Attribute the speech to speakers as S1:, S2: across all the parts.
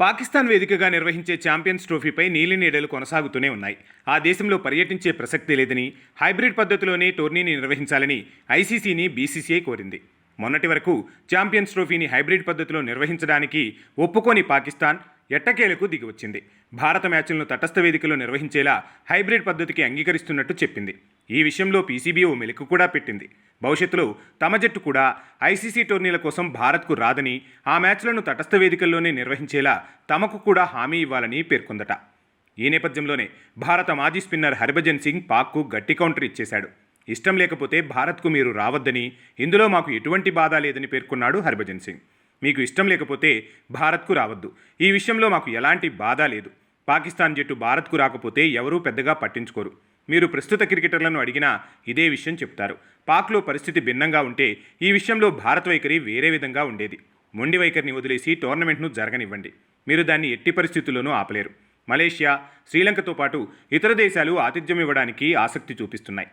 S1: పాకిస్తాన్ వేదికగా నిర్వహించే ఛాంపియన్స్ ట్రోఫీపై నీలి నీడలు కొనసాగుతూనే ఉన్నాయి. ఆ దేశంలో పర్యటించే ప్రసక్తి లేదని హైబ్రిడ్ పద్ధతిలోనే టోర్నీని నిర్వహించాలని ఐసీసీని బీసీసీఐ కోరింది. మొన్నటి వరకు ఛాంపియన్స్ ట్రోఫీని హైబ్రిడ్ పద్ధతిలో నిర్వహించడానికి ఒప్పుకోని పాకిస్తాన్ ఎట్టకేలకు దిగివచ్చింది. భారత మ్యాచ్లను తటస్థ వేదికలో నిర్వహించేలా హైబ్రిడ్ పద్ధతికి అంగీకరిస్తున్నట్టు చెప్పింది. ఈ విషయంలో పీసీబీ ఓ మెలకు కూడా పెట్టింది. భవిష్యత్తులో తమ జట్టు కూడా ఐసీసీ టోర్నీల కోసం భారత్కు రాదని ఆ మ్యాచ్లను తటస్థ వేదికల్లోనే నిర్వహించేలా తమకు కూడా హామీ ఇవ్వాలని పేర్కొందట. ఈ నేపథ్యంలోనే భారత మాజీ స్పిన్నర్ హర్భజన్ సింగ్ పాక్కు గట్టి కౌంటర్ ఇచ్చేశాడు. ఇష్టం లేకపోతే భారత్కు మీరు రావద్దని ఇందులో మాకు ఎటువంటి బాధ లేదని పేర్కొన్నాడు హర్భజన్ సింగ్. మీకు ఇష్టం లేకపోతే భారత్కు రావద్దు. ఈ విషయంలో మాకు ఎలాంటి బాధ లేదు. పాకిస్తాన్ జట్టు భారత్కు రాకపోతే ఎవరూ పెద్దగా పట్టించుకోరు. మీరు ప్రస్తుత క్రికెటర్లను అడిగినా ఇదే విషయం చెప్తారు. పాక్లో పరిస్థితి భిన్నంగా ఉంటే ఈ విషయంలో భారత వైఖరి వేరే విధంగా ఉండేది. మొండి వైఖరిని వదిలేసి టోర్నమెంట్ను జరగనివ్వండి. మీరు దాన్ని ఎట్టి పరిస్థితుల్లోనూ ఆపలేరు. మలేషియా శ్రీలంకతో పాటు ఇతర దేశాలు ఆతిథ్యం ఇవ్వడానికి ఆసక్తి చూపిస్తున్నాయి.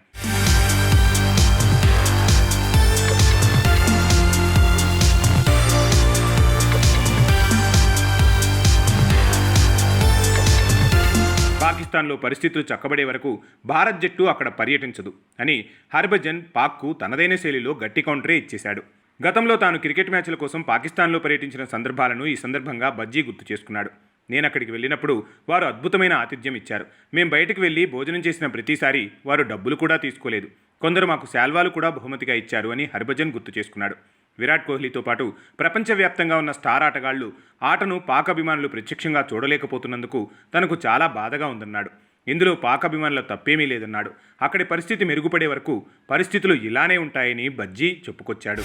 S1: పాకిస్తాన్లో పరిస్థితులు చక్కబడే వరకు భారత్ జట్టు అక్కడ పర్యటించదు అని హర్భజన్ పాక్కు తనదైన శైలిలో గట్టి కౌంటరే ఇచ్చేశాడు. గతంలో తాను క్రికెట్ మ్యాచ్ల కోసం పాకిస్తాన్లో పర్యటించిన సందర్భాలను ఈ సందర్భంగా బజ్జీ గుర్తు చేసుకున్నాడు. నేను అక్కడికి వెళ్ళినప్పుడు వారు అద్భుతమైన ఆతిథ్యం ఇచ్చారు. మేం బయటకు వెళ్ళి భోజనం చేసిన ప్రతిసారి వారు డబ్బులు కూడా తీసుకోలేదు. కొందరు మాకు శాల్వాలు కూడా బహుమతిగా ఇచ్చారు అని హర్భజన్ గుర్తు చేసుకున్నాడు. విరాట్ కోహ్లీతో పాటు ప్రపంచవ్యాప్తంగా ఉన్న స్టార్ ఆటగాళ్ళు ఆటను పాక్ అభిమానులు ప్రత్యక్షంగా చూడలేకపోతున్నందుకు తనకు చాలా బాధగా ఉందన్నాడు. ఇందులో పాక్ అభిమానుల తప్పేమీ లేదన్నాడు. అక్కడి పరిస్థితి మెరుగుపడే వరకు పరిస్థితులు ఇలానే ఉంటాయని బజ్జీ చెప్పుకొచ్చాడు.